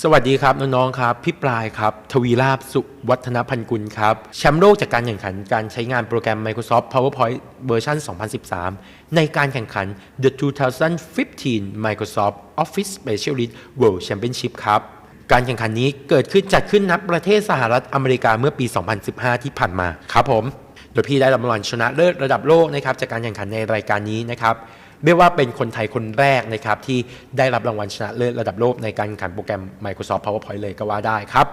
สวัสดีครับ น้อง ๆ ครับ พี่ปลายครับ ทวีราบสุวัฒนพันกุลครับ แชมป์โลกจากการแข่งขันการใช้งานโปรแกรม Microsoft PowerPoint เวอร์ชัน2013 ในการแข่งขัน The 2015 Microsoft Office Specialist World Championship ครับ การแข่งขันนี้เกิดขึ้นจัดขึ้นณประเทศสหรัฐอเมริกาเมื่อปี 2015 ที่ผ่านมาครับผม โดยพี่ได้รางวัลชนะเลิศระดับโลกนะครับจากการแข่งขันในรายการนี้นะครับ เรียกว่าเป็นคนไทยคนแรกนะครับที่ได้รับรางวัลชนะเลิศระดับโลกในการแข่งขันโปรแกรม Microsoft PowerPoint เลยก็ว่าได้ครับ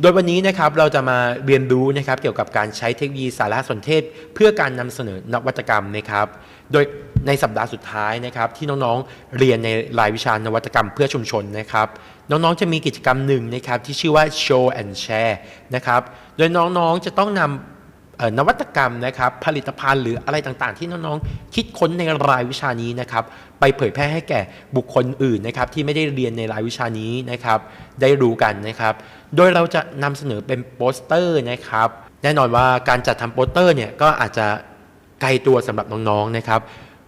โดยวันนี้นะครับเราจะมาเรียนรู้นะครับเกี่ยวกับการใช้เทคโนโลยีสารสนเทศ เพื่อการนำเสนอนวัตกรรมนะครับโดยในสัปดาห์สุดท้ายนะครับที่น้องๆเรียนในรายวิชานวัตกรรมเพื่อชุมชนนะครับน้องๆจะมีกิจกรรมหนึ่งนะครับที่ชื่อว่า show and share นะครับโดยน้องๆจะต้องนำ นวัตกรรมนะครับผลิตภัณฑ์หรืออะไรต่างๆ ที่น้องๆ คิดค้นในรายวิชานี้นะครับไปเผยแพร่ให้แก่บุคคลอื่นนะครับที่ไม่ได้เรียนในรายวิชานี้นะครับได้รู้กันนะครับ โดยเราจะนำเสนอเป็นโปสเตอร์นะครับ แน่นอนว่าการจัดทำโปสเตอร์เนี่ยก็อาจจะไกลตัวสำหรับน้องๆนะครับ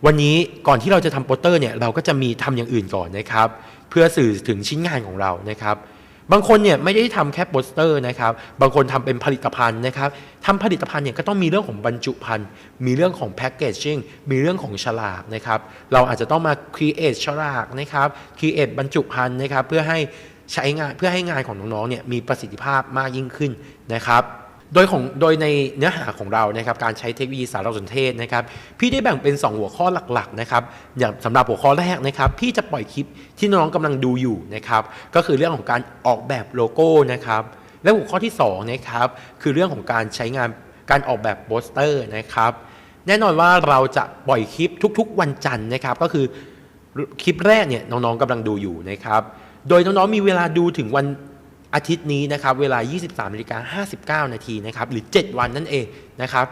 วันนี้ก่อนที่เราจะทำโปสเตอร์เนี่ยเราก็จะมีทำอย่างอื่นก่อนนะครับ เพื่อสื่อถึงชิ้นงานของเรานะครับ บางคนเนี่ยไม่ได้ทำแค่โปสเตอร์นะครับ บางคนทำเป็นผลิตภัณฑ์นะครับทำผลิตภัณฑ์เนี่ยก็ต้องมีเรื่องของบรรจุภัณฑ์ มีเรื่องของแพคเกจจิ้ง มีเรื่องของฉลากนะครับ เราอาจจะต้องมาครีเอทฉลากนะครับครีเอทบรรจุภัณฑ์นะครับ เพื่อให้ใช้งานเพื่อให้งานของน้องๆเนี่ยมีประสิทธิภาพมากยิ่งขึ้นนะครับ โดยของโดยในเนื้อหาของเรานะครับการใช้เทคโนโลยีสารสนเทศนะครับพี่ได้แบ่งเป็น 2 หัวข้อหลักๆนะครับอย่างสำหรับหัวข้อแรกนะครับพี่จะปล่อยคลิปที่น้องๆกำลังดูอยู่นะครับก็คือเรื่องของการออกแบบโลโก้นะครับและหัวข้อที่2นะครับคือเรื่องของการใช้งานการออกแบบโปสเตอร์นะครับแน่นอนว่าเราจะปล่อยคลิปทุกๆ วันจันทร์นะครับก็คือคลิปแรกเนี่ยน้องๆกำลังดูอยู่นะครับโดยน้องๆมีเวลาดูถึงวัน อาทิตย์นี้นะครับเวลา 23นาฬิกา59 นาทีนะครับหรือ 7 วันนั่นเองนะครับ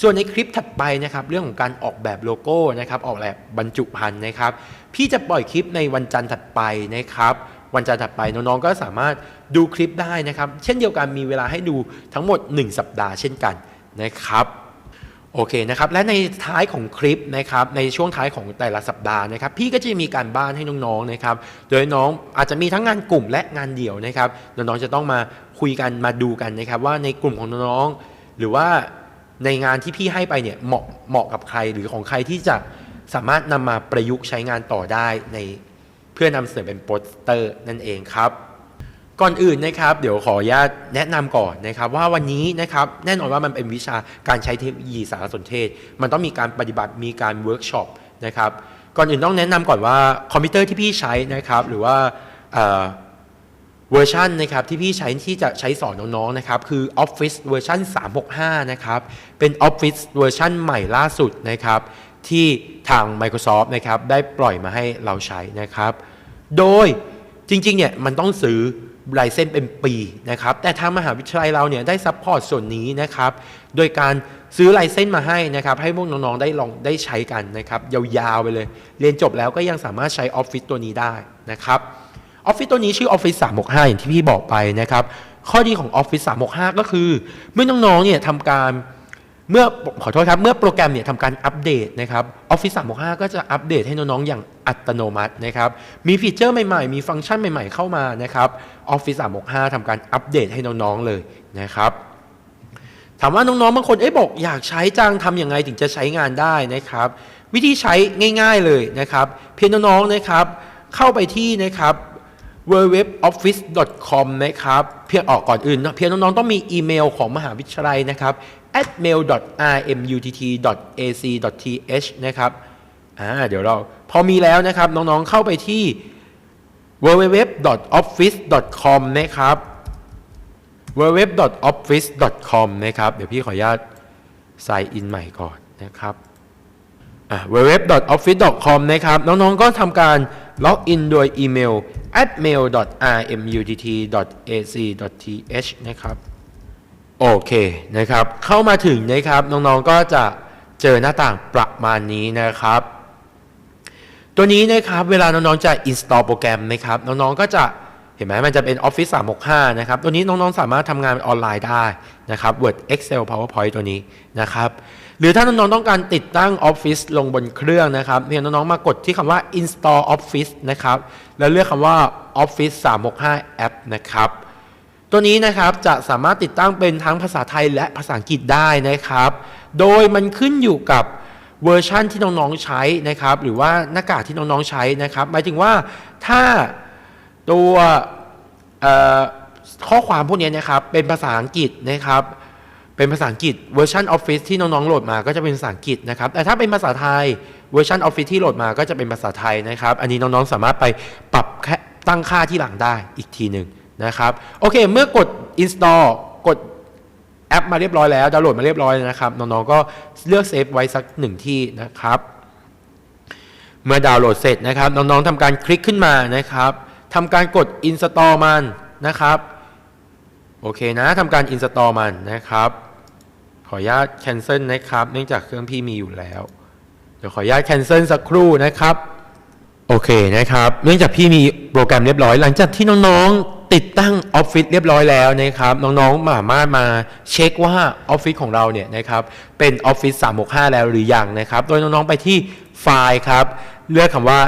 ส่วนในคลิปถัดไปนะครับเรื่องของการออกแบบโลโก้นะครับออกแบบบรรจุภัณฑ์นะครับพี่จะปล่อยคลิปในวันจันทร์ถัดไปนะครับวันจันทร์ถัดไปน้องๆก็สามารถดูคลิปได้นะครับ เช่นเดียวกันมีเวลาให้ดูทั้งหมด 1 สัปดาห์เช่นกันนะครับ โอเคนะครับและในท้ายของคลิปนะครับในช่วงท้ายของแต่ละสัปดาห์นะครับพี่ก็จะมีการบ้านให้น้องๆนะครับโดยน้องอาจจะมีทั้งงานกลุ่มและงานเดี่ยวนะครับน้องๆจะต้องมาคุยกันมาดูกันนะครับว่าในกลุ่มของน้องๆหรือว่าในงานที่พี่ให้ไปเนี่ยเหมาะเหมาะกับใครหรือของใครที่จะสามารถนำมาประยุกต์ใช้งานต่อได้ในเพื่อนำเสนอเป็นโปสเตอร์นั่นเองครับ ก่อนอื่นนะครับเดี๋ยวขออนุญาตแนะนำก่อนนะครับ ว่าวันนี้นะครับแน่นอนว่ามันเป็นวิชาการใช้เทคโนโลยีสารสนเทศ มันต้องมีการปฏิบัติมีการเวิร์กช็อปนะครับก่อนอื่นต้องแนะนำก่อนว่าคอมพิวเตอร์ที่พี่ใช้นะครับหรือว่าเอ่อเวอร์ชันนะครับที่พี่ใช้ที่จะใช้สอนน้องๆนะครับคือ Office เวอร์ชัน365 นะครับเป็น Office เวอร์ชันใหม่ล่าสุดนะครับที่ทาง Microsoft นะครับได้ปล่อยมาให้เราใช้นะครับ โดยจริงๆเนี่ยมันต้องซื้อ ลายเส้นเป็นปีนะครับ แต่ทางมหาวิทยาลัยเราเนี่ยได้ซัพพอร์ตส่วนนี้นะครับ โดยการซื้อลายเส้นมาให้นะครับ ให้พวกน้องๆได้ลองได้ใช้กันนะครับ ยาวๆไปเลย เรียนจบแล้วก็ยังสามารถใช้ออฟฟิศตัวนี้ได้นะครับออฟฟิศตัวนี้ชื่อ Office 365 อย่างที่พี่บอกไปนะครับ ข้อดีของ Office 365 ก็คือ เมื่อน้องๆเนี่ยทำการ เมื่อขอโทษครับ เมื่อโปรแกรมเนี่ยทำการอัปเดตนะครับ Office 365 ก็จะอัปเดตให้น้องๆ อย่างอัตโนมัตินะครับ มีฟีเจอร์ใหม่ๆ มีฟังก์ชันใหม่ๆ เข้ามานะครับ Office 365 ทำการอัปเดตให้น้องๆ เลยนะครับถามว่าน้องๆ บางคนเอ๊ะบอกอยากใช้จังทำยังไงถึงจะใช้งานได้นะครับ วิธีใช้ง่ายๆเลยนะครับ เพียงน้องๆ นะครับ เข้าไปที่นะครับ www.office.com นะครับเพียงออกก่อนอื่นเนะเพียงน้องๆ ต้องมีอีเมลของมหาวิทยาลัยนะครับ mail.rmutt.ac.th นะครับอ่าเดี๋ยวเราพอมีแล้วนะครับ น้องๆเข้าไปที่ www.office.com นะครับ www.office.com นะครับ เดี๋ยวพี่ขออนุญาต sign in ใหม่ก่อนนะครับ www.office.com นะครับ น้องๆก็ทำการล็อกอินโดยอีเมล atmail.rmutt.ac.th นะครับ โอเคนะครับ เข้ามาถึงนะครับ น้องๆก็จะเจอหน้าต่างประมาณนี้นะครับ ตัวนี้นะครับเวลาน้องๆจะ install โปรแกรมนะครับ น้องๆก็จะเห็นไหมมันจะเป็น Office 365 นะครับ ตัวนี้น้องๆสามารถทำงานออนไลน์ได้นะครับ Word Excel PowerPoint ตัวนี้นะครับ หรือถ้าน้องๆต้องการติดตั้ง Office ลงบนเครื่องนะครับเพียงน้องๆมากดที่คำว่า install Office นะครับ แล้วเลือกคำว่า Office 365 App นะครับตัวนี้นะครับจะสามารถติดตั้งเป็นทั้งภาษาไทยและภาษาอังกฤษได้นะครับ โดยมันขึ้นอยู่กับเวอร์ชั่นที่น้องๆใช้นะครับ หรือว่าหน้ากากที่น้องๆใช้นะครับ หมายถึงว่าถ้าตัวข้อความพวกนี้นะครับเป็นภาษาอังกฤษนะครับ เป็นภาษาอังกฤษเวอร์ชัน Office ที่น้องๆโหลดมาก็จะเป็นภาษาอังกฤษนะครับแต่ถ้าเป็นภาษาไทยเวอร์ชัน Office ที่โหลดมาก็จะเป็นภาษาไทยนะครับ อันนี้น้องๆสามารถไปปรับค่ตั้งค่าที่หลังได้อีกทีหนึ่งนะครับโอเค เมื่อกด install กดแอปมาเรียบร้อยแล้วดาวน์โหลดมาเรียบร้อยแล้วนะครับน้องๆก็เลือกเซฟไว้สักหนึ่งที่นะครับ เมื่อดาวน์โหลดเสร็จนะครับน้องๆทำการคลิกขึ้นมานะครับทำการกด install มันนะครับโอเคนะทำการ install มันนะครับ ขออนุญาต cancel นะครับ เนื่องจากเครื่องพี่มีอยู่แล้ว เดี๋ยวขออนุญาต cancel สักครู่นะครับ โอเคนะครับ เนื่องจากพี่มีโปรแกรมเรียบร้อย หลังจากที่น้องๆ ติดตั้งออฟฟิศเรียบร้อยแล้วนะครับ น้องๆสามารถมาเช็คว่าออฟฟิศของเราเนี่ยนะครับเป็นออฟฟิศ365 แล้วหรือยังนะครับ โดยน้องๆไปที่ไฟล์ครับ เลือกคำว่า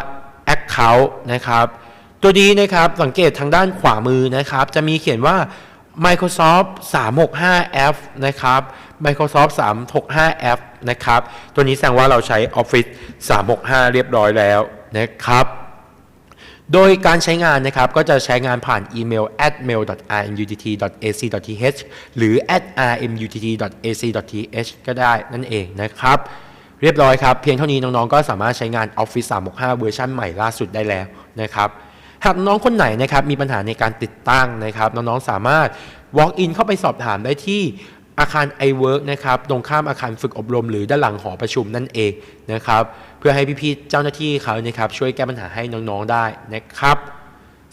Account นะครับ ตัวนี้นะครับสังเกตทางด้านขวามือนะครับ จะมีเขียนว่า Microsoft 365 F นะครับ Microsoft 365 F นะครับ ตัวนี้แสดงว่าเราใช้ Office 365 เรียบร้อยแล้วนะครับโดยการใช้งานนะครับ ก็จะใช้งานผ่านอีเมล at mail.rmutt.ac.th หรือ at rmutt.ac.th ก็ได้นั่นเองนะครับ เรียบร้อยครับ เพียงเท่านี้น้องๆ ก็สามารถใช้งาน Office 365 เวอร์ชันใหม่ล่าสุดได้แล้วนะครับ หากน้องคนไหนนะครับมีปัญหาในการติดตั้งนะครับ น้องๆ สามารถ walk in เข้าไปสอบถามได้ที่ อาคาร iWork นะครับตรงข้ามอาคารฝึกอบรม หรือด้านหลังหอประชุมนั่นเองนะครับเพื่อให้พี่ๆเจ้าหน้าที่เขานะครับช่วยแก้ปัญหาให้น้องๆได้นะครับ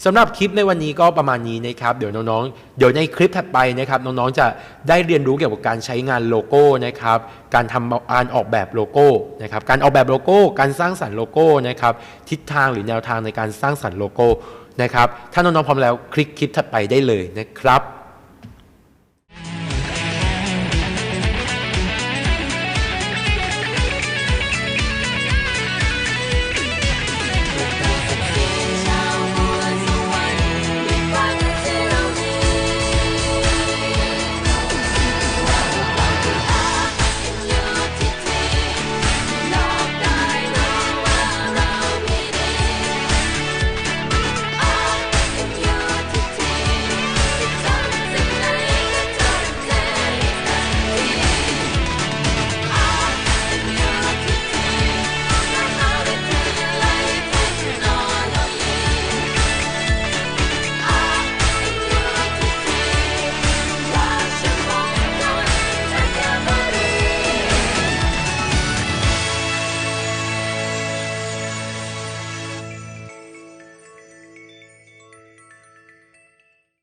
สำหรับคลิปในวันนี้ก็ประมาณนี้นะครับเดี๋ยวน้องๆ เดี๋ยวในคลิปถัดไปนะครับน้องๆจะได้เรียนรู้เกี่ยวกับการใช้งานโลโก้นะครับการทำการออกแบบโลโก้นะครับการออกแบบโลโก้ การสร้างสรรค์โลโก้นะครับทิศทางหรือแนวทางในการสร้างสรรค์โลโก้นะครับถ้าน้องๆพร้อมแล้วคลิกคลิปถัดไปได้เลยนะครับ